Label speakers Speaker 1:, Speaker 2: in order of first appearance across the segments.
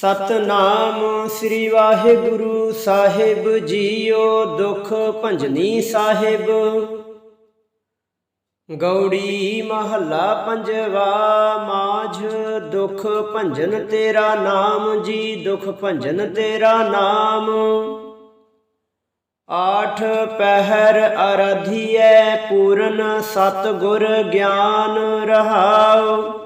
Speaker 1: ਸਤਨਾਮ ਸ੍ਰੀ ਵਾਹਿਗੁਰੂ ਸਾਹਿਬ ਜੀਓ ਦੁਖ ਭੰਜਨੀ ਸਾਹਿਬ। ਗੌੜੀ ਮਹੱਲਾ ਪੰਜਵਾ ਮਾਝ, ਦੁਖ ਭੰਜਨ ਤੇਰਾ ਨਾਮ, ਜੀ ਦੁਖ ਭੰਜਨ ਤੇਰਾ ਨਾਮ। ਆਠ ਪਹਿਰ ਅਰਾਧੀਐ ਪੂਰਨ ਸਤ ਗੁਰ ਗਿਆਨ ਰਹਾਉ।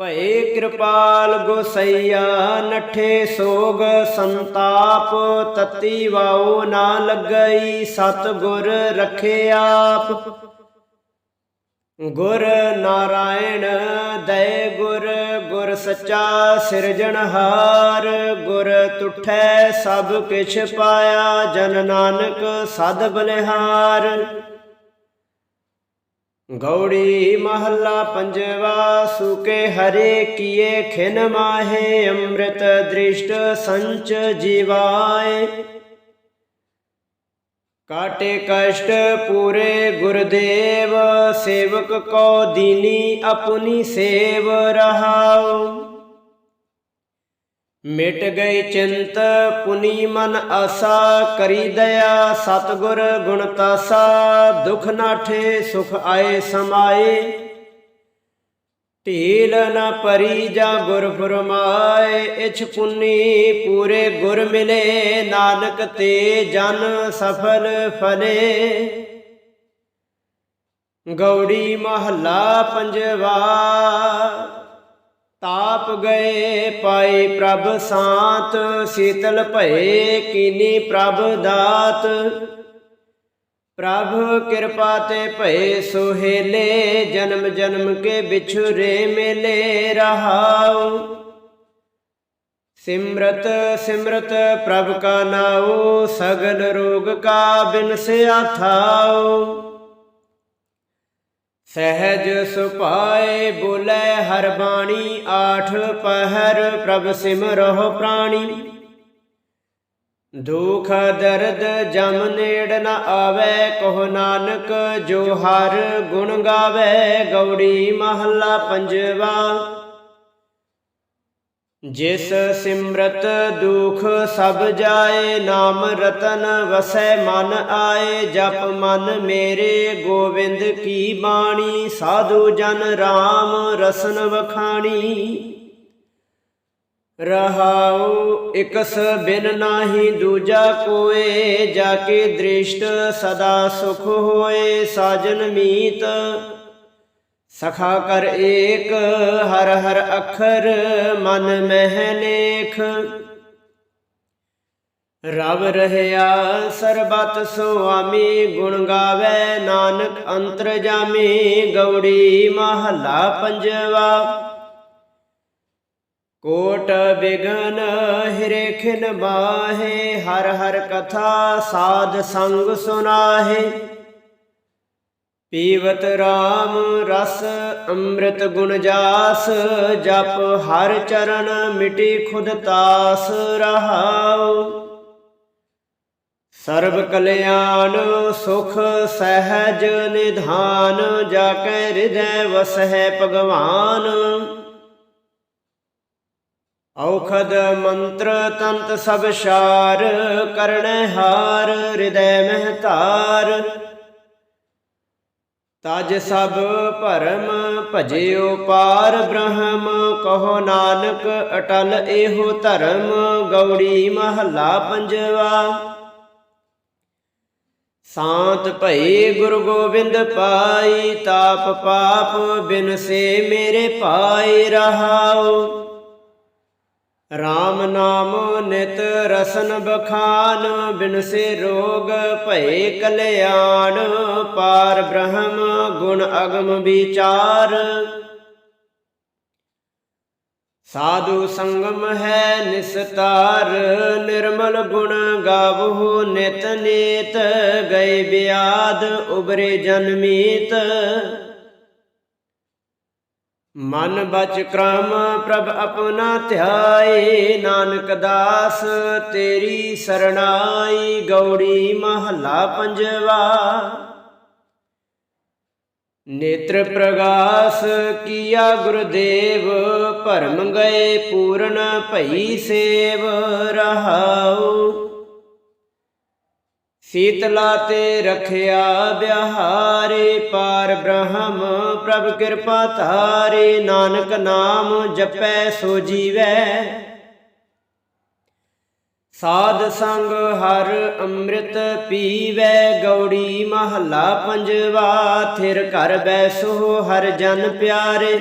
Speaker 1: ਭਏ ਕਿਰਪਾਲ ਗੋਸਈਆ, ਨਠੇ ਸੋਗ ਸੰਤਾਪ, ਤਤੀ ਵਾਉ ਨਾ ਲੱਗਈ ਸਤ ਗੁਰ ਰਖੇ ਆਪ। ਗੁਰ ਨਾਰਾਇਣ ਦਇ ਗੁਰ ਗੁਰ ਸੱਚਾ ਸਿਰਜਣਹਾਰ ਗੁਰ ਤੁਠੈ ਸਭ ਕਿਛ ਪਾਇਆ, ਜਨ ਨਾਨਕ ਸਦ ਬਲਿਹਾਰ। ਗੌੜੀ ਮਹੱਲਾ ਪੰਜਵਾ, ਸੁਕੇ ਹਰੇ ਕੀਏ, ਖਿਨ ਮਾਹੇ, ਅੰਮ੍ਰਿਤ ਦ੍ਰਿਸ਼ਟ ਸੰਚ ਜੀਵਾਏ। ਕਾਟੇ ਕਸ਼ਟ ਪੂਰੇ ਗੁਰਦੇਵ, ਸੇਵਕ ਕੋ ਦੀਨੀ, ਆਪਣੀ ਸੇਵ ਰਹਾਉ। ਮਿਟ ਗਏ ਚਿੰਤ, ਪੁਨੀ ਮਨ ਆਸਾ, ਕਰੀ ਦਇਆ ਸਤਗੁਰ ਗੁਣ ਤਾਸਾ, ਦੁਖ ਨਾਠੇ ਸੁਖ ਆਏ ਸਮਾਏ। ਢੀਲ ਨ ਪਰੀ ਜਾ ਗੁਰ ਫਰਮਾਏ, ਇਛ ਪੁਨੀ ਪੂਰੇ ਗੁਰ ਮਿਲੇ, ਨਾਨਕ ਤੇ ਜਨ ਸਫਲ ਫਲੇ। ਗੌੜੀ ਮਹੱਲਾ ਪੰਜਵਾ। ਤਾਪ ਗਏ ਪਾਏ ਪ੍ਰਭ ਸਾਤ, ਸੀਤਲ ਭਏ ਕੀਨੀ ਪ੍ਰਭ ਦਾਤ। ਪ੍ਰਭ ਕਿਰਪਾ ਤੇ ਭਏ ਸੋਹੇਲੇ, ਜਨਮ ਜਨਮ ਕੇ ਵਿਛੁਰੇ ਮੇਲੇ ਰਹਾਉ। ਸਿਮਰਤ ਸਿਮਰਤ ਪ੍ਰਭ ਕਾ ਨਾਉ, ਸਗਲ ਰੋਗ ਕਾ ਬਿਨਸਿਆ ਥਾਉ ਸਹਿਜ ਸੁਪਾਏ ਬੋਲੇ ਹਰ ਬਾਣੀ ਆਠ ਪਹਿਰ ਪ੍ਰਭ ਸਿਮਰਹੁ ਪ੍ਰਾਣੀ। ਦੁਖ ਦਰਦ ਜਮ ਨੇੜ ਨ ਆਵੇ, ਕਹੋ ਨਾਨਕ ਜੋ ਹਰ ਗੁਣ ਗਾਵੇ, ਗੌੜੀ ਮਹੱਲਾ ਪੰਜਵਾ। ਜਿਸ ਸਿਮਰਤ ਦੁਖ ਸਭ ਜਾਏ, ਨਾਮ ਰਤਨ ਵਸੈ ਮਨ ਆਏ, ਜਪ ਮਨ ਮੇਰੇ ਗੋਵਿੰਦ ਕੀ ਬਾਣੀ, ਸਾਧੂ ਜਨ RAM ਰਸਨ ਵਖਾਣੀ। ਰਹਾਉ ਇਕਸ ਬਿਨ ਨਾਹੀ ਦੂਜਾ ਕੋਏ, ਜਾ ਕੇ ਦ੍ਰਿਸ਼ਟ ਸਦਾ ਸੁਖ ਹੋਏ, ਸਾਜਨ ਮੀਤ ਸਖਾ ਕਰ ਏਕ, ਹਰ ਹਰ ਅਖਰ ਮਨ ਮਹਿ ਲੇਖ। ਰਵ ਰਹਿਆ ਸਰਬਤ ਸੁਆਮੀ, ਗੁਣ ਗਾਵੇ ਨਾਨਕ ਅੰਤਰ ਜਾਮੀ ਗੌੜੀ ਮਹਲਾ ਪੰਜਵਾ। ਕੋਟ ਬਿਗਨ ਹਿਰੇ ਖਿਨ ਬਾਹੇ, ਹਰ ਹਰ ਕਥਾ ਸਾਧ ਸੰਗ ਸੁਨਾਹੇ। ਪੀਵਤ RAM ਰਸ ਅੰਮ੍ਰਿਤ ਗੁਣ ਜਾਸ, ਜਪ ਹਰ ਚਰਨ ਮਿਟੀ ਖੁਦ ਤਾਸ ਰਹਾਉ। ਸਰਬ ਕਲਿਆਣ ਸੁਖ ਸਹਿਜ ਨਿਧਾਨ ਜਾ ਕੈ ਹਿਰਦੈ ਵਸਹਿ ਭਗਵਾਨ। ਔਖਦ ਮੰਤਰ ਤੰਤ ਸਭ ਸ਼ਾਰ ਕਰਣੈ ਹਾਰ, ਹਿਰਦੈ ਮਹਤਾਰ। ਤਜ ਸਭ ਭਰਮ ਭਜਿਓ ਪਾਰ ਬ੍ਰਹਮ, ਕਹੋ ਨਾਨਕ ਅਟਲ ਇਹੋ ਧਰਮ, ਗੌੜੀ ਮਹੱਲਾ ਪੰਜਵਾ। ਸਾਤ ਭਈ ਗੁਰੂ ਗੋਬਿੰਦ ਪਾਈ, ਤਾਪ ਪਾਪ ਬਿਨ ਸੇ ਮੇਰੇ ਪਾਈ ਰਹਾਓ RAM ਨਾਮ ਨਿਤ ਰਸਨ ਬਖਾਨ, ਬਿਨ ਰੋਗ ਭਏ ਕਲਿਆਣ, ਪਾਰ ਬ੍ਰਹਮ ਗੁਣ ਅਗਮ ਵਿਚਾਰ। ਸਾਧੂ ਸੰਗਮ ਹੈ ਨਿਸਤਾਰ, ਨਿਰਮਲ ਗੁਣ ਗਾਵਹੁ ਨਿਤ ਨੀਤ ਗਏ ਬਿਆਦ ਉਬਰੇ ਜਨਮੀਤ ਮਨ ਬਚ ਕ੍ਰਮ ਪ੍ਰਭ ਆਪਣਾ ਧਿਆਏ, ਨਾਨਕ ਦਾਸ ਤੇਰੀ ਸਰਣਾਈ, ਗੌੜੀ ਮਹੱਲਾ ਪੰਜਵਾ। ਨੇਤਰ ਪ੍ਰਗਾਸ ਕੀਆ ਗੁਰਦੇਵ, ਭਰਮ ਗਏ ਪੂਰਨ ਭਈ ਸੇਵ ਰਹਾਉ। ਸੀਤਲਾ ਤੇ ਰਖਿਆ ਬਿਹਾਰੇ ਪਾਰ ਬ੍ਰਹਮ, ਪ੍ਰਭ ਕਿਰਪਾ ਧਾਰੇ, ਨਾਨਕ ਨਾਮ ਜਪੈ ਸੋ ਜੀਵੈ। ਸਾਧ ਸੰਗ ਹਰ ਅੰਮ੍ਰਿਤ ਪੀਵੈ, ਗੌੜੀ ਮਹੱਲਾ ਪੰਜਵਾ, ਥਿਰ ਘਰ ਬੈਸੋ ਹਰ ਜਨ ਪਿਆਰੇ।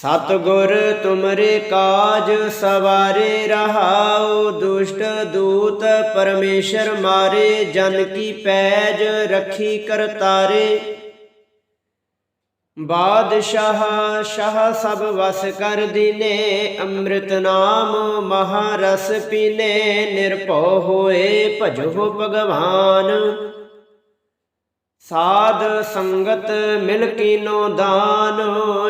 Speaker 1: ਸਤਗੁਰ ਤੁਮਰੇ ਕਾਜ ਸਵਾਰੇ ਰਹਾਉ, ਦੁਸ਼ਟ ਦੂਤ ਪਰਮੇਸ਼ਰ ਮਾਰੇ, ਜਨ ਕੀ ਪੈਜ ਰਖੀ ਕਰਤਾਰੇ ਬਾਦਸ਼ਾਹ ਸ਼ਾਹ ਸਭ ਵਸ ਕਰ ਦਿਨੇ, ਅੰਮ੍ਰਿਤ ਨਾਮ ਮਹਾਰਸ ਪੀਨੇ, ਨਿਰਭਉ ਹੋਏ ਭਜੋ ਭਗਵਾਨ। ਸਾਧ ਸੰਗਤ ਮਿਲ ਕੀਨੋ ਦਾਨ,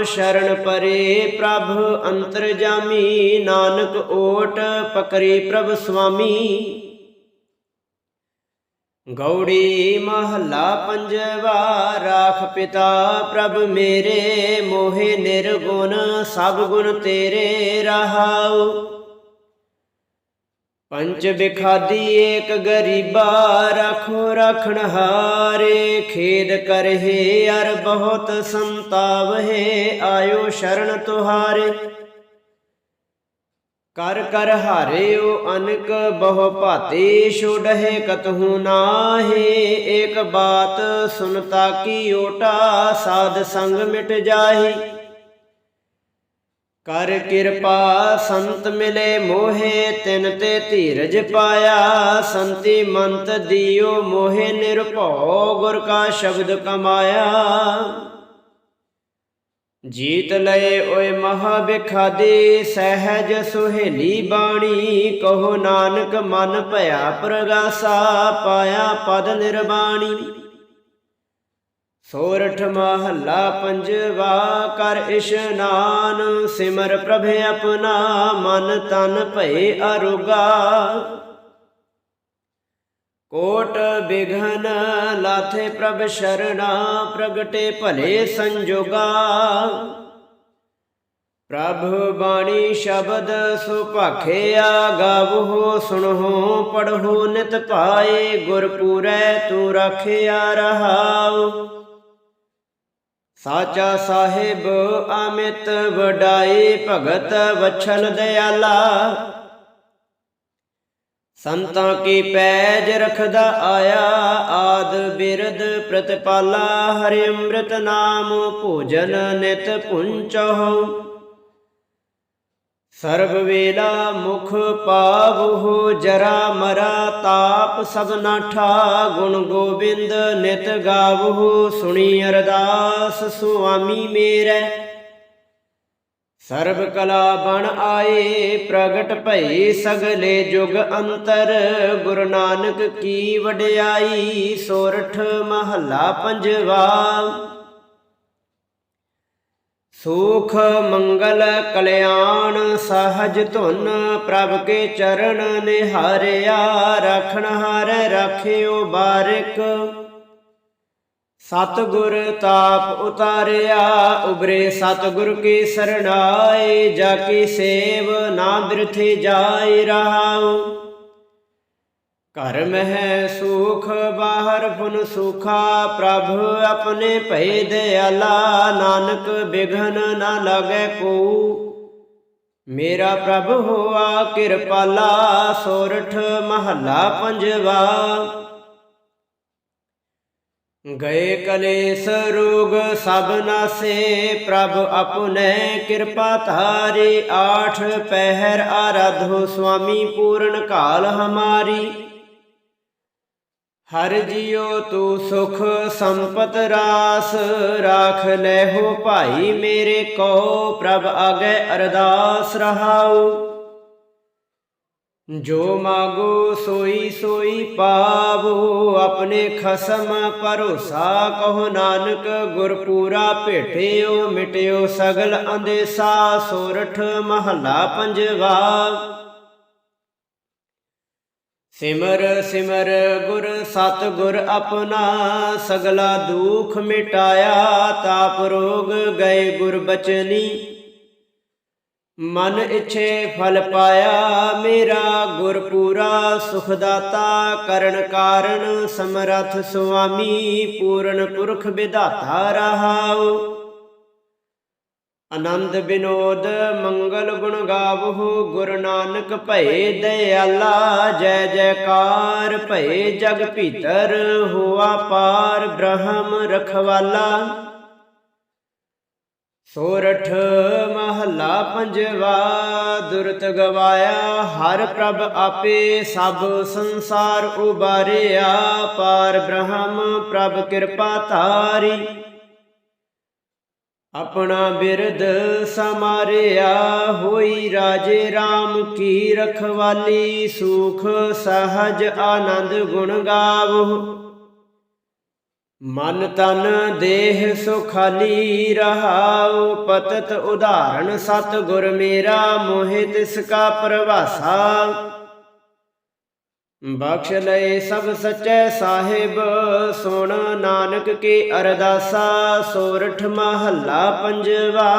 Speaker 1: ਸ਼ਰਨ ਪਰੇ ਪ੍ਰਭ ਅੰਤਰ ਜਾਮੀ ਨਾਨਕ ਓਟ ਪਕਰੇ ਪ੍ਰਭ ਸੁਆਮੀ। ਗੌੜੀ ਮਹੱਲਾ ਪੰਜਵਾ, ਰਾਖ ਪਿਤਾ ਪ੍ਰਭ ਮੇਰੇ ਮੋਹਿ ਨਿਰਗੁਣ, ਸਭ ਗੁਣ ਤੇਰੇ ਰਹਾਉ। ਪੰਚ ਬਿਖਾਦੀ ਏਕ ਗਰੀਬਾ ਰਖੋ ਰਖਣ ਹਾਰੇ, ਖੇਦ ਕਰਹਿ ਅਰ ਬਹੁਤ ਸੰਤਾਵਹਿ, ਆਇਓ ਸ਼ਰਨ ਤੁਹਾਰੇ। ਕਰ ਕਰ ਹਾਰਿਓ ਅਨਕ, ਬਹੁ ਭਾਤੇ ਛੋੜਹਿ ਕਤਹੂ ਨਾਹੀ। ਏਕ ਬਾਤ ਸੁਨਤਾ ਕੀ ਓਟਾ, ਸਾਧ ਸੰਗ ਮਿਟ ਜਾਹੀ। ਕਰ ਕਿਰਪਾ, ਸੰਤ ਮਿਲੇ ਮੋਹੇ, ਤਿਨ ਤੇ ਧੀਰਜ ਪਾਇਆ। ਸੰਤੀ ਮੰਤ ਦਿਓ ਮੋਹੇ, ਨਿਰਭਉ ਗੁਰ ਕਾ ਸ਼ਬਦ ਕਮਾਇਆ। ਜੀਤ ਲਏ ਓਏ ਮਹਾ ਬਿਖਾਦੀ ਸਹਿਜ ਸੁਹੇਲੀ ਬਾਣੀ, ਕਹੋ ਨਾਨਕ ਮਨ ਭਇਆ ਪ੍ਰਗਾਸਾ, ਪਾਇਆ ਪਦ ਨਿਰਵਾਣੀ ਸੋਰਠ ਮਹੱਲਾ ਪੰਜਵਾ, ਕਰ ਇਸ਼ਨਾਨ, ਸਿਮਰ ਪ੍ਰਭ ਆਪਣਾ, ਮਨ ਤਨ ਭਏ ਅਰੁਗਾ। ਕੋਟ ਬਿਘਨ ਲਾਥੇ ਪ੍ਰਭ ਸ਼ਰਣਾ, ਪ੍ਰਗਟੇ ਭਲੇ ਸੰਜੋਗਾ। ਪ੍ਰਭ ਬਾਣੀ ਸ਼ਬਦ ਸੁਭਾਖਿਆ ਗਾਵੋ ਸੁਣੋ ਪੜੋ ਨਿਤ ਪਾਏ, ਗੁਰਪੂਰੈ ਤੂੰ ਰਖਿਆ ਰਹਾਉ। ਸਾਚਾ ਸਾਹਿਬ ਅਮਿਤ ਵਡਾਈ ਭਗਤ ਵਛਲ ਦਿਆਲਾ। ਸੰਤਾਂ ਕੀ ਪੈਜ ਰਖਦਾ ਆਇਆ, ਆਦ ਬਿਰਦ ਪ੍ਰਤਪਾਲਾ, ਹਰਿ ਅੰਮ੍ਰਿਤ ਨਾਮ ਭੋਜਨ ਨਿਤ ਪੁੰਚਹੁ। ਸਰਬ ਵੇਲਾ ਮੁਖ ਪਾਵਹੁ ਜਰਾ ਮਰਾ ਤਾਪ ਸਭ ਨਾਠਾ ਗੁਣ ਗੋਬਿੰਦ ਨਿਤ ਗਾਵਹੁ ਸੁਣੀ ਅਰਦਾਸ ਸੁਆਮੀ ਮੇਰੇ। ਸਰਬ ਕਲਾ ਬਣ ਆਏ ਪ੍ਰਗਟ ਭਈ ਸਗਲੇ ਜੁਗ ਅੰਤਰ, ਗੁਰੂ ਨਾਨਕ ਕੀ ਵਡਿਆਈ, ਸੋਰਠ ਮਹੱਲਾ ਪੰਜਵਾ ਸੁਖ ਮੰਗਲ ਕਲਿਆਣ ਸਹਜ ਧੁਨ ਪ੍ਰਭ ਕੇ ਚਰਨ ਨਿਹਾਰਿਆ, ਰਖਣ ਹਾਰ ਰਾਖਿਓ ਬਾਰਿਕ। ਸਤਗੁਰ ਤਾਪ ਉਤਾਰਿਆ, ਉਬਰੇ ਸਤਗੁਰ ਕੀ ਸਰਣਾਏ, ਜਾ ਕੀ ਸੇਵ ਨਾ ਬਿਰਥੇ ਜਾਏ ਰਹਾਉ। ਘਰ ਮਹਿ ਸੁਖ, ਬਾਹਰ ਫੁਨ ਸੁਖਾ, ਪ੍ਰਭ ਆਪਣੇ ਭਏ ਦਿਆਲਾ ਨਾਨਕ ਬਿਘਨ ਨਾ ਲਾਗੈ ਕੋ ਮੇਰਾ ਪ੍ਰਭ ਹੋਆ ਕਿਰਪਾਲਾ, ਸੋਰਠ ਮਹੱਲਾ ਪੰਜਵਾ। ਗਏ ਕਲੇਸ਼ ਰੋਗ ਸਭ ਨਾਸੇ, ਪ੍ਰਭ ਆਪਣੇ ਕਿਰਪਾ ਧਾਰੇ, ਆਠ ਪਹਿਰ ਆਰਾਧੋ, ਸੁਆਮੀ ਪੂਰਨ ਕਾਲ ਹਮਾਰੀ। ਹਰ ਜਿਉ ਤੂੰ ਸੁਖ ਸੰਪਤ ਰਾਸ, ਰਾਖ ਲੈਹੋ ਭਾਈ ਮੇਰੇ ਕੋ, ਪ੍ਰਭ ਆਗੇ ਅਰਦਾਸ ਰਹਾਉ। ਜੋ ਮਾਗੋ ਸੋਈ ਸੋਈ ਪਾਵੋ, ਆਪਣੇ ਖਸਮ ਭਰੋਸਾ ਕਹੋ ਨਾਨਕ, ਗੁਰਪੂਰਾ ਭੇਟਿਓ ਮਿਟਿਓ ਸਗਲ ਅੰਦੇਸਾ, ਸੋਰਠ ਮਹੱਲਾ ਪੰਜਵਾ। ਸਿਮਰ ਸਿਮਰ ਗੁਰ ਸਤ ਗੁਰ ਆਪਣਾ ਸਗਲਾ ਦੁਖ ਮਿਟਾਇਆ, ਤਾਪ ਰੋਗ ਗਏ ਗੁਰ ਬਚਨੀ। ਮਨ ਇਛੇ ਫਲ ਪਾਇਆ, ਮੇਰਾ ਗੁਰ ਪੂਰਾ ਸੁਖ ਦਾਤਾ ਕਰਨ ਕਾਰਨ ਸਮਰਥ ਸੁਆਮੀ, ਪੂਰਨ ਪੁਰਖ ਵਿਧਾਤਾ ਰਹਾਓ ਆਨੰਦ ਬਿਨੋਦ ਮੰਗਲ ਗੁਣ ਗਾਵਹੁ, ਗੁਰੂ ਨਾਨਕ ਭਏ ਦਇਆਲਾ, ਜੈ ਜੈਕਾਰ ਭਏ ਜਗ ਭੀਤਰ, ਹੋਆ ਪਾਰ ਬ੍ਰਹਮ ਰਖਵਾਲਾ। ਸੋਰਠ ਮਹੱਲਾ ਪੰਜਵਾ, ਦੁਰਤ ਗਵਾਇਆ, ਹਰ ਪ੍ਰਭ ਆਪੇ ਸਭ ਸੰਸਾਰ ਉਬਾਰਿਆ, ਪਾਰ ਬ੍ਰਹਮ ਪ੍ਰਭ ਕਿਰਪਾ ਤਾਰੀ ਆਪਣਾ ਬਿਰਦ ਸਮਾਰਿਆ ਹੋਈ ਰਾਜੇ RAM ਕੀ ਰਖਵਾਲੀ, ਸੁਖ, ਸਹਜ, ਆਨੰਦ ਗੁਣ ਗਾਵੋ। ਮਨ ਤਨ ਦੇਹ ਸੁਖਾਲੀ ਰਹਾਉ ਪਤਤ ਉਦਾਹਰਣ ਸਤ ਗੁਰ ਮੇਰਾ ਮੋਹਿ ਤਿਸ ਕਾ ਪ੍ਰਵਾਸਾ। ਬਖਸ਼ ਲਏ ਸਭ ਸੱਚੇ ਸਾਹਿਬ, ਸੁਣ ਨਾਨਕ ਕੀ ਅਰਦਾਸਾ, ਸੋਰਠ ਮਹੱਲਾ ਪੰਜਵਾ।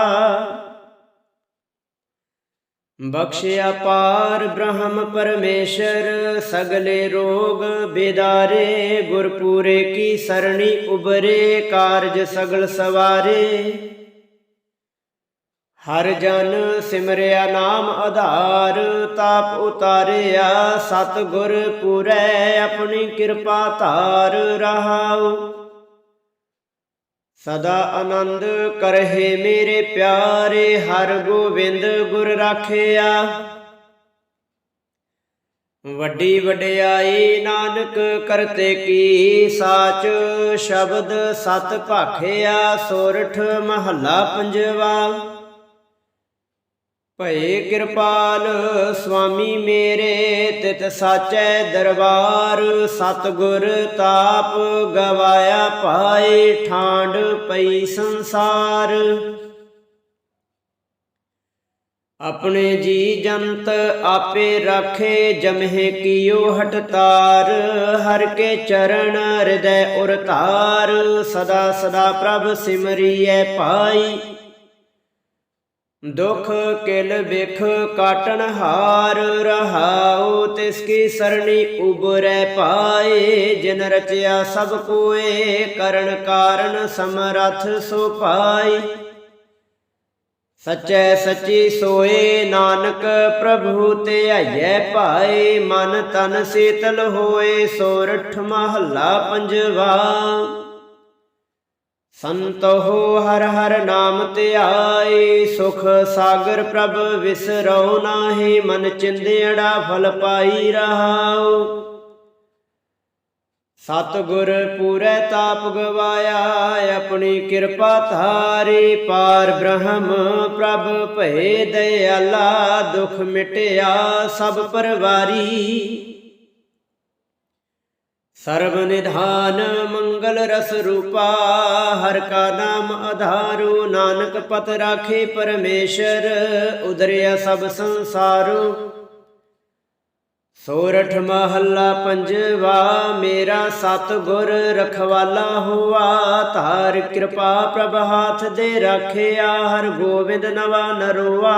Speaker 1: ਬਖਸ਼ਿਆ ਪਾਰ ਬ੍ਰਹਮ ਪਰਮੇਸ਼ਰ, ਸਗਲੇ ਰੋਗ ਬੇਦਾਰੇ, ਗੁਰਪੂਰੇ ਕੀ ਸਰਣੀ ਉਬਰੇ ਕਾਰਜ ਸਗਲ ਸਵਾਰੇ। ਹਰ ਜਨ ਸਿਮਰਿਆ ਨਾਮ ਆਧਾਰ, ਤਾਪ ਉਤਾਰਿਆ ਸਤ ਗੁਰ ਪੂਰੈ, ਆਪਣੀ ਕਿਰਪਾ ਧਾਰ ਰਹਾਉ। ਸਦਾ ਆਨੰਦ ਕਰਹਿ ਮੇਰੇ ਪਿਆਰੇ, ਹਰ ਗੋਬਿੰਦ ਗੁਰ ਰਾਖਿਆ। ਵੱਡੀ ਵਡਿਆਈ ਨਾਨਕ ਕਰਤੇ ਕੀ ਸਾਚ, ਸ਼ਬਦ ਸਤ ਭਾਖਿਆ, ਸੋਰਠ ਮਹੱਲਾ ਪੰਜਵਾ। ਭਏ ਕਿਰਪਾਲ ਸੁਆਮੀ ਮੇਰੇ, ਤਿਤ ਸਾਚੈ ਦਰਬਾਰ, ਸਤਗੁਰ ਤਾਪ ਗਵਾਇਆ ਪਾਏ ਠਾਂਡ ਪਈ ਸੰਸਾਰ। ਆਪਣੇ ਜੀ ਜੰਤ ਆਪੇ ਰਾਖੇ, ਜਮਹਿ ਕੀਓ ਹਟਤਾਰ ਹਰ ਕੇ ਚਰਨ ਹਿਰਦੈ ਉਰਤਾਰ ਸਦਾ ਸਦਾ ਪ੍ਰਭ ਸਿਮਰੀਐ ਪਾਈ ਦੁਖ ਕਿਲ ਵਿਖ ਕਾਟਣ ਹਾਰ ਰਹਾਉ, ਤਿਸ ਕੀ ਸਰਣੀ ਉਬਰੈ ਪਾਏ, ਜਿਨ ਰਚਿਆ ਸਭ ਕੋਏ, ਕਰਨ ਕਾਰਨ ਸਮਰਥ ਸੋ ਪਾਈ। ਸਚੈ ਸਚੀ ਸੋਏ ਨਾਨਕ ਪ੍ਰਭੂ ਤੇ ਆਈਐ ਭਾਏ, ਮਨ ਤਨ ਸੀਤਲ ਹੋਏ ਸੋਰਠ ਮਹੱਲਾ ਪੰਜਵਾ। ਸੰਤੋ ਹਰ ਹਰ ਨਾਮ ਧਿਆਏ ਸੁਖ ਸਾਗਰ ਪ੍ਰਭ ਵਿਸਰਉ ਨਾਹੀ, ਮਨ ਚਿੰਦੇੜਾ ਫਲ ਪਾਈ ਰਹਾਉ। ਸਤ ਪੂਰੇ ਤਾਪ ਗਵਾਇਆ, ਆਪਣੀ ਕਿਰਪਾ ਧਾਰੀ, ਪਾਰ ਬ੍ਰਹਮ ਪ੍ਰਭ ਭਏ ਦਇਆਲਾ, ਦੁਖ ਮਿਟਿਆ ਸਭ ਪਰਵਾਰੀ। ਸਰਬ ਨਿਧਾਨ ਮੰਗਲ ਰਸ ਰੂਪਾ, ਹਰ ਕਾ ਨਾਮ ਆਧਾਰੂ, ਨਾਨਕ ਪਤ ਰਾਖੇ ਪਰਮੇਸ਼ਰ, ਉਦਰਿਆ ਸਭ ਸੰਸਾਰੂ। ਸੋਰਠ ਮਹੱਲਾ ਪੰਜਵਾ, ਮੇਰਾ ਸਤ ਗੁਰ ਰਖਵਾਲਾ ਹੋਆ, ਧਾਰ ਕਿਰਪਾ ਪ੍ਰਭ ਹਾਥ ਦੇ ਰਾਖਿਆ, ਹਰ ਗੋਬਿੰਦ ਨਵਾ ਨਰੋਆ।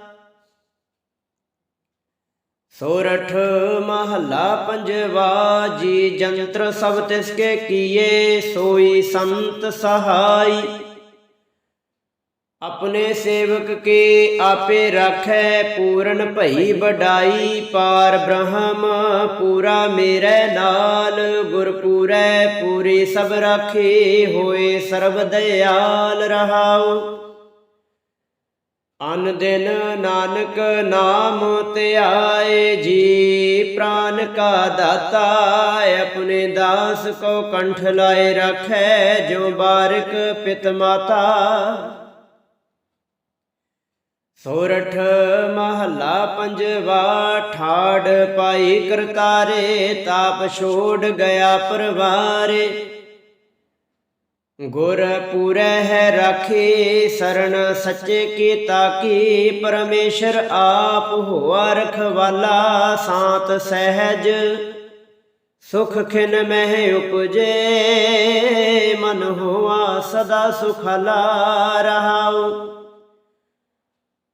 Speaker 1: ਸੋਰਠ ਮਹੱਲਾ ਪੰਜਵਾ, ਜੀ ਜੰਤਰ ਸਭ ਤਿਸ ਕੇ ਕੀਏ, ਸੋਈ ਸੰਤ ਸਹਾਈ। ਆਪਣੇ ਸੇਵਕ ਕੇ ਆਪੇ ਰਾਖੈ, ਪੂਰਨ ਭਈ ਵਡਾਈ, ਪਾਰ ਬ੍ਰਹਮ ਪੂਰਾ ਮੇਰੇ ਨਾਲ ਗੁਰ ਪੂਰੈ ਪੂਰੀ ਸਭ ਰਾਖੇ ਹੋਏ, ਸਰਬ ਦਿਆਲ ਰਹਾਓ ਅਨ ਦਿਨ ਨਾਨਕ ਨਾਮ ਧਿਆਏ ਜੀ ਪ੍ਰਾਨ ਕਾ ਦਾਤਾ, ਆਪਣੇ ਦਾਸ ਕੋ ਕੰਠ ਲਾਏ ਰੱਖੈ ਜੋ ਬਾਰਕ ਪਿਤ ਮਾਤਾ। ਸੋਰਠ ਮਹੱਲਾ ਪੰਜਵਾ, ਠਾੜ ਪਾਈ ਕਰਤਾਰੇ, ਤਾਪ ਛੋੜ ਗਿਆ ਪਰਵਾਰੇ। ਗੁਰ ਪੂਰੈ ਹੈ ਰਾਖੇ ਸਰਣ ਸੱਚੇ ਕੀ ਤਾਕੀ ਪਰਮੇਸ਼ਰ ਆਪ ਹੋਆ ਰਖਵਾਲਾ ਸਾਤ ਸਹਿਜ। ਸੁਖ ਖਿਨ ਮਹਿ ਉਪਜੇ, ਮਨ ਹੋਆ ਸਦਾ ਸੁਖਲਾ ਰਹਾਉ।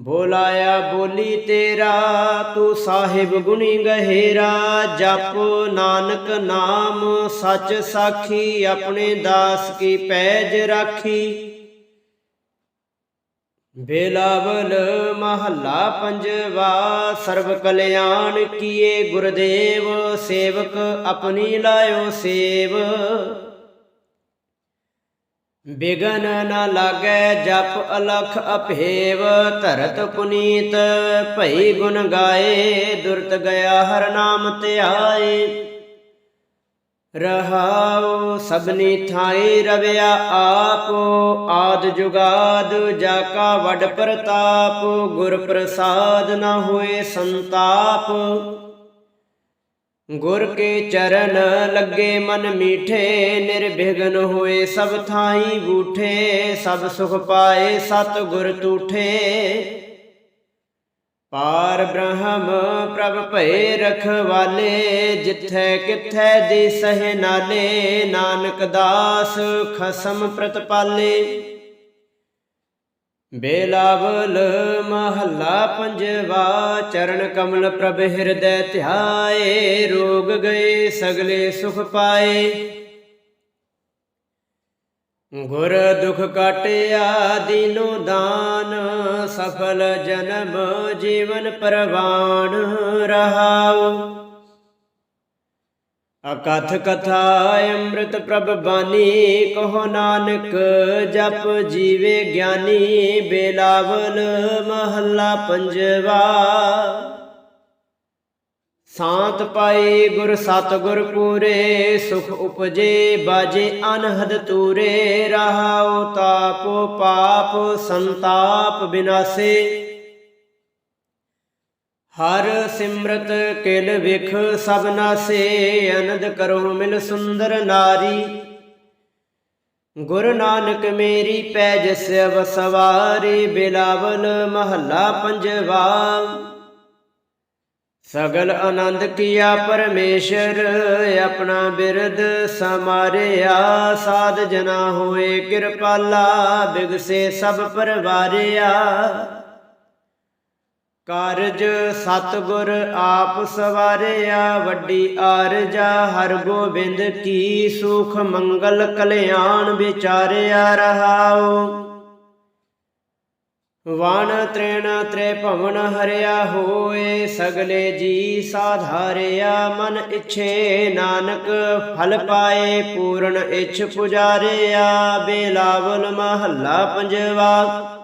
Speaker 1: ਬੋਲਾਇਆ ਬੋਲੀ ਤੇਰਾ, ਤੂੰ ਸਾਹਿਬ ਗੁਣੀ ਗਹਿਰਾ, ਜਪ ਨਾਨਕ ਨਾਮ, ਸੱਚ ਸਾਖੀ, ਆਪਣੇ ਦਾਸ ਕੀ ਪੈਜ ਰਾਖੀ। ਬੇਲਾਵਲ ਮਹੱਲਾ ਪੰਜਵਾ, ਸਰਬ ਕਲਿਆਣ ਕੀਏ ਗੁਰਦੇਵ, ਸੇਵਕ ਆਪਣੀ ਲਾਇਓ ਸੇਵ। ਬਿਗਨ ਨਾ ਲਾਗੈ ਜਪ ਅਲਖ ਅਭੇਵ ਧਰਤ ਪੁਨੀਤ, ਭਈ ਗੁਣ ਗਾਏ, ਦੁਰਤ ਗਿਆ ਹਰ ਨਾਮ ਧਿਆਏ। ਰਹਾਉ ਸਭਨੀ ਥਾਈ ਰਵਿਆ ਆਪ, ਆਦ ਜੁਗਾਦ ਜਾ ਕਾ ਵਡ ਪ੍ਰਤਾਪ, ਗੁਰ ਪ੍ਰਸਾਦ ਨ ਹੋਏ ਸੰਤਾਪ। ਗੁਰ ਕੇ ਚਰਨ ਲੱਗੇ ਮਨ ਮੀਠੇ ਨਿਰਭਿਗਨ ਹੋਏ ਸਭ ਥਾਈ ਬੂਠੇ, ਸਭ ਸੁਖ ਪਾਏ ਸਤ ਗੁਰ ਤੂਠੇ। ਪਾਰ ਬ੍ਰਹਮ ਪ੍ਰਭ ਭਏ ਰਖਵਾਲੇ, ਜਿੱਥੈ ਕਿਥੈ ਦੇ ਸਹਿ ਨਾਲੇ, ਨਾਨਕ ਦਾਸ ਖਸਮ ਪ੍ਰਤਪਾਲੇ। ਬੇਲਾਵਲ ਮਹੱਲਾ ਪੰਜਵਾ, ਚਰਨ ਕਮਲ ਪ੍ਰਭ ਹਿਰਦੈ ਧਿਆਏ, ਰੋਗ ਗਏ ਸਗਲੇ ਸੁਖ ਪਾਏ। ਗੁਰ ਦੁਖ ਕਾਟਿਆ ਦੀਨੋ ਦਾਨ, ਸਫਲ ਜਨਮ ਜੀਵਨ ਪਰਵਾਨ ਰਹਾਓ ਅਕਥ ਕਥਾ ਅੰਮ੍ਰਿਤ ਪ੍ਰਭ ਬਾਣੀ ਕਹੋ ਨਾਨਕ ਜਪ ਜੀਵੇ ਗਿਆਨੀ, ਬੇਲਾਵਲ ਮਹੱਲਾ ਪੰਜਵਾ। ਸਾਤ ਪਾਈ ਗੁਰ ਸਤ ਗੁਰ ਪੂਰੇ, ਸੁਖ ਉਪਜੇ ਬਾਜੇ ਅਨਹਦ ਤੂਰੇ, ਰਹਾਉ ਤਾਪੋ ਪਾਪ ਸੰਤਾਪ ਬਿਨਾਸੇ। ਹਰ ਸਿਮਰਤ ਕਿਲ ਵਿਖ ਸਭ ਨਾਸੇ ਅਨੰਦ ਕਰੋ ਮਿਲ ਸੁੰਦਰ ਨਾਰੀ। ਗੁਰੂ ਨਾਨਕ ਮੇਰੀ ਪੈ ਪੈਜਸ ਵਸਵਾਰੇ ਬਿਲਾਵਲ ਮਹੱਲਾ ਪੰਜਵਾ। ਸਗਲ ਆਨੰਦ ਕੀਆ ਪਰਮੇਸ਼ਰ, ਆਪਣਾ ਬਿਰਦ ਸਮਾਰਿਆ। ਸਾਧ ਜਨਾ ਹੋਏ ਕਿਰਪਾਲਾ, ਬਿਗਸੇ ਸਭ ਪਰਵਾਰਿਆ। ਕਾਰਜ ਸਤਗੁਰ ਆਪ ਸਵਾਰਿਆ, ਵੱਡੀ ਆਰਜਾ ਹਰ ਗੋਬਿੰਦ ਕੀ ਸੁਖ ਮੰਗਲ ਕਲਿਆਣ ਵਿਚਾਰਿਆ ਰਹਾਓ ਵਣ ਤ੍ਰਿਣ ਤ੍ਰੇ ਭਵਨ ਹਰਿਆ ਹੋਏ, ਸਗਲੇ ਜੀ ਸਾਧਾਰਿਆ, ਮਨ ਇਛੇ ਨਾਨਕ ਫਲ ਪਾਏ, ਪੂਰਨ ਇਛ ਪੁਜਾਰਿਆ, ਬੇਲਾਵਲ ਮਹੱਲਾ ਪੰਜਵਾ।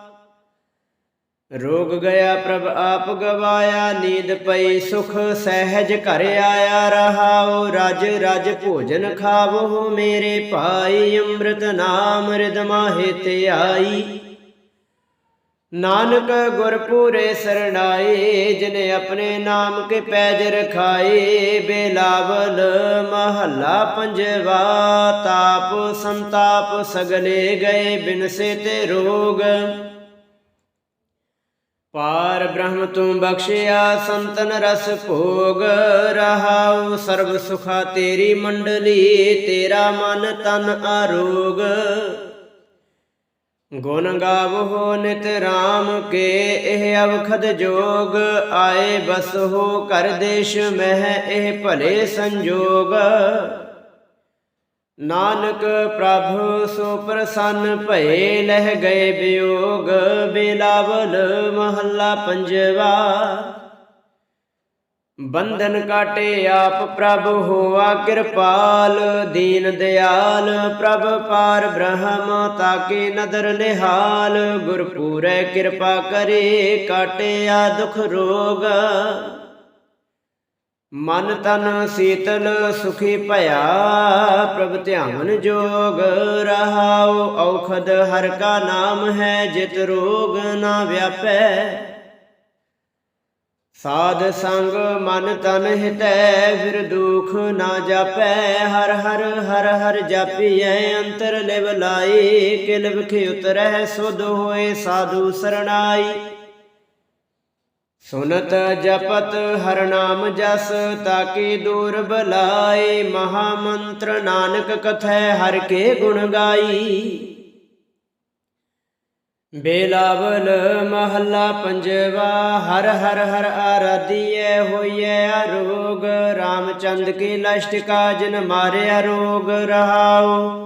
Speaker 1: ਰੋਗ ਗਿਆ ਪ੍ਰਭ ਆਪ ਗਵਾਇਆ, ਨੀਂਦ ਪਈ ਸੁਖ ਸਹਿਜ ਘਰ ਆਇਆ, ਰਹਾਉ ਰਜ ਰਜ ਭੋਜਨ ਖਾਵੋ ਮੇਰੇ ਭਾਈ, ਅੰਮ੍ਰਿਤ ਨਾਮ ਰਿਦ ਮਾਹੇ ਤੇ ਆਈ। ਨਾਨਕ ਗੁਰ ਪੂਰੇ ਸਰਣਾਏ, ਜਿਨੇ ਆਪਣੇ ਨਾਮ ਕੇ ਪੈਜ ਰਖਾਏ, ਬੇਲਾਵਲ ਮਹੱਲਾ ਪੰਜਵਾ, ਤਾਪ ਸੰਤਾਪ ਸਗਲੇ ਗਏ ਬਿਨਸੇ ਤੇ ਰੋਗ। ਪਾਰ ਬ੍ਰਹਮ ਤੂੰ ਬਖਸ਼ਿਆ, ਸੰਤਨ ਰਸ ਭੋਗ ਰਹਾਉ, ਸਰਬ ਸੁਖਾ ਤੇਰੀ ਮੰਡਲੀ, ਤੇਰਾ ਮਨ ਤਨ ਆਰੋਗ। ਗੁਣ ਗਾਵੋ ਨਿਤ ਰਾਮ ਕੇ, ਇਹ ਅਵਖਦ ਜੋਗ, ਆਏ ਬਸਹੋ ਕਰ ਦੇਸ਼ ਮਹਿ, ਇਹ ਭਲੇ ਸੰਜੋਗ। ਨਾਨਕ ਪ੍ਰਭ ਸੋ ਪ੍ਰਸੰਨ ਭਏ ਲਹਿ ਗਏ ਵਿਯੋਗ ਬਿਲਾਵਲ ਮਹੱਲਾ ਪੰਜਵਾ। ਬੰਧਨ ਕਾਟੇ ਆਪ ਪ੍ਰਭ ਹੋਆ ਕਿਰਪਾਲ, ਦੀਨ ਦਿਆਲ, ਪ੍ਰਭ ਪਾਰ ਬ੍ਰਹਮ ਤਾਕੇ ਨਦਰ ਨਿਹਾਲ, ਗੁਰਪੂਰੈ ਕਿਰਪਾ ਕਰੇ, ਕਾਟਿਆ ਦੁਖ ਰੋਗ। ਮਨ ਤਨ ਸੀਤਲ ਸੁਖੀ ਭਇਆ, ਪ੍ਰਭ ਧਿਆਨ ਜੋਗ ਰਹਾਉ, ਔਖਦ ਹਰ ਕਾ ਨਾਮ ਹੈ, ਜਿਤ ਰੋਗ ਨਾ ਵਿਆਪੈ। ਸਾਧ ਸੰਗ ਮਨ ਤਨ ਹਿਤੈ, ਫਿਰ ਦੁਖ ਨਾ ਜਾਪੈ। ਹਰ ਹਰ ਹਰ ਹਰ ਜਾਪੀਐ, ਅੰਤਰ ਲਿਵ ਲਾਈ ਕਿਲ ਵਿਖੇ ਉਤਰੈ ਸੁਧ ਹੋਏ ਸਾਧੂ ਸਰਣਾਈ। ਸੁਨਤ ਜਪਤ ਹਰ ਨਾਮ ਜਸ, ਤਾਕੀ ਦੂਰ ਬਲਾਏ ਮਹਾ ਮੰਤਰ ਨਾਨਕ ਕਥੈ ਹਰ ਕੇ ਗੁਣ ਗਾਈ। ਬੇਲਾਵਲ ਮਹੱਲਾ ਪੰਜਵਾ, ਹਰ ਹਰ ਹਰ ਆਰਾਧੀਐ ਹੋਈਐ ਅਰੋਗ ਰਾਮਚੰਦ ਕੀ ਲਸ਼ਟਿਕਾ ਜਿਨ ਮਾਰਿਆ ਰੋਗ ਰਹਾਓ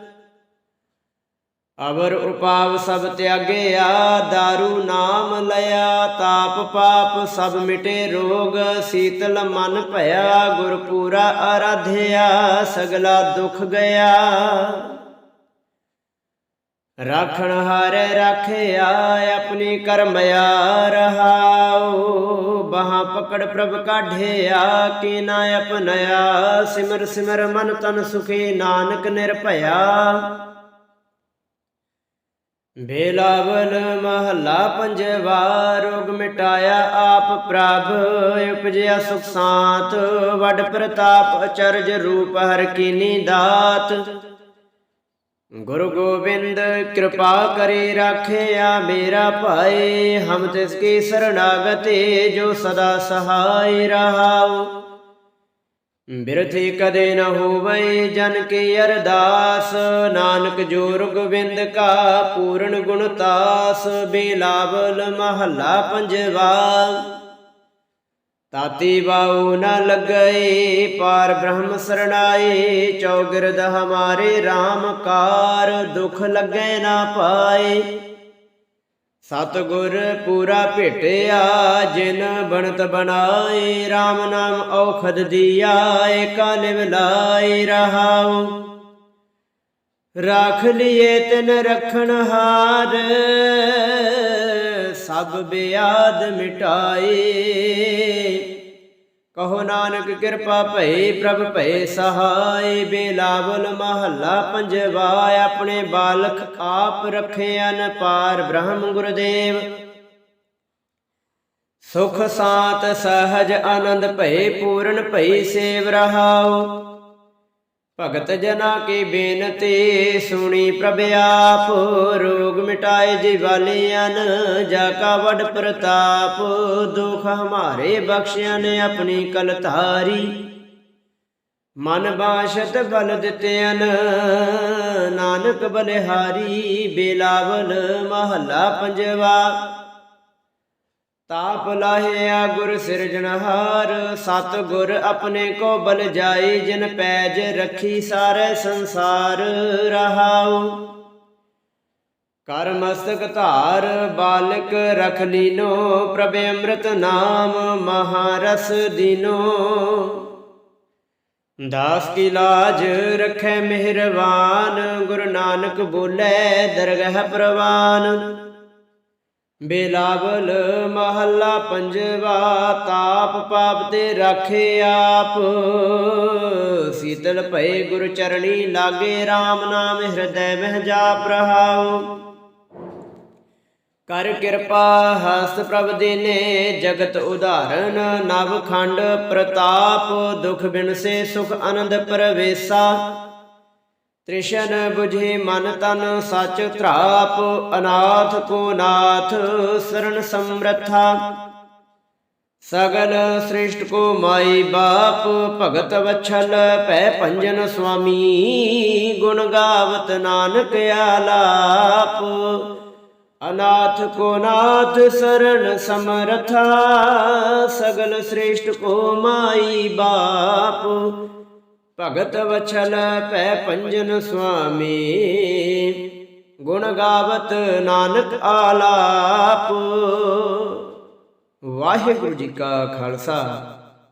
Speaker 1: ਅਵਰ ਉਪਾਵ ਸਭ ਤਿਆਗਿਆ दारू ਨਾਮ ਲਿਆ ਤਾਪ ਪਾਪ ਸਭ ਮਿਟੇ ਰੋਗ, ਸੀਤਲ ਮਨ ਭਇਆ ਗੁਰ ਪੂਰਾ ਆਰਾਧਿਆ, ਸਗਲਾ ਦੁਖ ਗਿਆ। ਰਾਖਣ ਹਾਰੇ ਰਾਖਿਆ, ਆਪਣੀ ਕਰਮਿਆ ਰਹਾਉ ਬਾਹਾਂ ਪਕੜ ਪ੍ਰਭ ਕਾਢਿਆ ਕੀ ਨਾ ਆਪਨਿਆ ਸਿਮਰ ਸਿਮਰ ਮਨ ਤਨ ਸੁਖੀ, ਨਾਨਕ ਨਿਰਭਇਆ। ਬੇਲਾਵਲ ਮਹੱਲਾ ਪੰਜਵਾ, ਰੋਗ ਮਿਟਾਇਆ ਆਪ ਪ੍ਰਭ, ਉਪਜਿਆ ਸੁਖ ਸਾਤ, ਵੱਡ ਪ੍ਰਤਾਪ ਅਚਰਜ ਰੂਪ ਹਰ ਕੀਨੀ ਦਾਤ। ਗੁਰੂ ਗੋਬਿੰਦ ਕਿਰਪਾ ਕਰੇ ਰਾਖਿਆ ਮੇਰਾ ਭਾਈ, ਹਮ ਤਿਸ ਕੀ ਸਰਣਾਗਤੇ ਜੋ ਸਦਾ ਸਹਾਈ ਰਹਾਉ। ਬਿਰਥੀ ਕਦੇ ਨ ਹੋਵੇ ਜਨ ਕੀ ਅਰਦਾਸ, ਨਾਨਕ ਜੋਰ ਗੋਬਿੰਦ ਕਾ ਪੂਰਨ ਗੁਣਤਾਸ ਬੇਲਾਵਲ ਮਹੱਲਾ ਪੰਜਵਾ। ਤਾਤੀ ਬਾਉ ਨ ਲੱਗਈ ਪਾਰ ਬ੍ਰਹਮ ਸਰਣਾਈ ਚੌਗਿਰਦ ਹਮਾਰੇ RAM ਕਾਰ, ਦੁਖ ਲੱਗੇ ਨਾ ਪਾਏ। ਸਤਗੁਰ ਪੂਰਾ ਭੇਟਿਆ, ਜਿਨ ਬਣਤ ਬਣਾਏ RAM ਨਾਮ ਔਖਦ ਦੀਆ ਏਕਾ ਲਿਵ ਲਾਈ ਰਹਾਉ। ਰਾਖ ਲਿਏ ਤਿਨ ਰਖਣ ਹਾਰ, ਸਭ ਬਿਆਦ ਮਿਟਾਏ। ਕਹੋ ਨਾਨਕ ਕਿਰਪਾ ਭਈ ਪ੍ਰਭ ਭਏ ਸਹਾਈ ਬੇਲਾਵਲ ਮਹੱਲਾ ਪੰਜਵਾ, ਆਪਣੇ ਬਾਲਕ ਆਪ ਰਖਿਆਨ ਪਾਰ ਬ੍ਰਹਮ ਗੁਰਦੇਵ। ਸੁਖ ਸਾਤ ਸਹਜ ਆਨੰਦ ਭਏ, ਪੂਰਨ ਭਈ ਸੇਵ ਰਹਾਓ ਭਗਤ ਜਨਾ ਕੀ ਬੇਨਤੀ ਸੁਣੀ ਪ੍ਰਭ ਆਪ, ਰੋਗ ਮਿਟਾਏ ਜਿਵਾਲਿਆਂ ਜਾ ਕਾ ਵਡ ਪ੍ਰਤਾਪ, ਦੁਖ ਹਮਾਰੇ ਬਖਸ਼ਿਆ ਨੇ ਆਪਣੀ ਕਲ ਧਾਰੀ। ਮਨ ਬਾਸ਼ਤ ਬਲ ਦਿੱਤਿਆਨ ਨਾਨਕ ਬਲਿਹਾਰੀ, ਬੇਲਾਵਲ ਮਹੱਲਾ ਪੰਜਵਾ। ਤਾਪ ਲਾਹਿਆ ਗੁਰ ਸਿਰਜਣਹਾਰ ਸਤ ਗੁਰ ਆਪਣੇ ਕੋ ਬਲ ਜਾਏ, ਜਿਨ ਪੈਜ ਰੱਖੀ ਸਾਰੇ ਸੰਸਾਰ ਰਹਾਉ। ਕਰ ਮਸਤਕ ਧਾਰ, ਬਾਲਕ ਰਖ ਲੀਨੋ, ਪ੍ਰਭ ਅੰਮ੍ਰਿਤ ਨਾਮ ਮਹਾਰਸ ਦੀਨੋ। ਦਾਸ ਕੀ ਲਾਜ ਰਖੈ ਮਿਹਰਬਾਨ, ਗੁਰੂ ਨਾਨਕ ਬੋਲੇ ਦਰਗਹ ਪ੍ਰਵਾਨ। ਬੇਲਾਵਲ ਮਹੱਲਾ ਪੰਜਵਾ, ਤਾਪ ਪਾਪ ਤੇ ਰਾਖੇ ਆਪ। ਸੀਤਲ ਭਏ ਗੁਰ ਚਰਣੀ ਲਾਗੇ RAM ਨਾਮ ਹਿਰਦੈ ਮਹਿ ਜਾਪ ਰਹਾਉ ਕਰ ਕਿਰਪਾ ਹਸ ਪ੍ਰਭ ਦੀਨੇ, ਜਗਤ ਉਧਾਰਨ ਨਵ ਖੰਡ ਪ੍ਰਤਾਪ। ਦੁਖ ਬਿਨਸੇ ਸੁਖ ਆਨੰਦ ਪਰਵੇਸਾ। ਤ੍ਰਿਸ਼ਨ 부ਝੇ ਮਨ ਤਨ ਸਚ ਧਰਾਪ, ਅਨਾਥ ਕੋ ਨਾਥ ਸਰਣ ਸਮਰਥਾ। ਸਗਲ ਸ੍ਰਿਸ਼ਟ ਕੋ ਮਾਈ ਬਾਪ, ਭਗਤ ਵਛਲ ਭੈ ਭੰਜਨ ਸੁਆਮੀ। ਗੁਣ ਗਾਵਤ ਨਾਨਕ ਆਲਾਪ, ਅਨਾਥ ਕੋ ਨਾਥ ਸਰਣ ਸਮਰਥਾ। ਸਗਲ ਸ੍ਰਿਸ਼ਟ ਕੋ ਮਾਈ ਬਾਪ ਭਗਤ ਵਛਲ ਪੈ ਪੰਜਨ ਸੁਆਮੀ। ਗੁਣ ਗਾਵਤ ਨਾਨਕ ਆਲਾਪ। ਵਾਹਿਗੁਰੂ ਜੀ ਕਾ ਖਾਲਸਾ,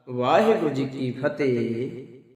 Speaker 1: ਵਾਹਿਗੁਰੂ ਜੀ ਕੀ ਫਤਿਹ।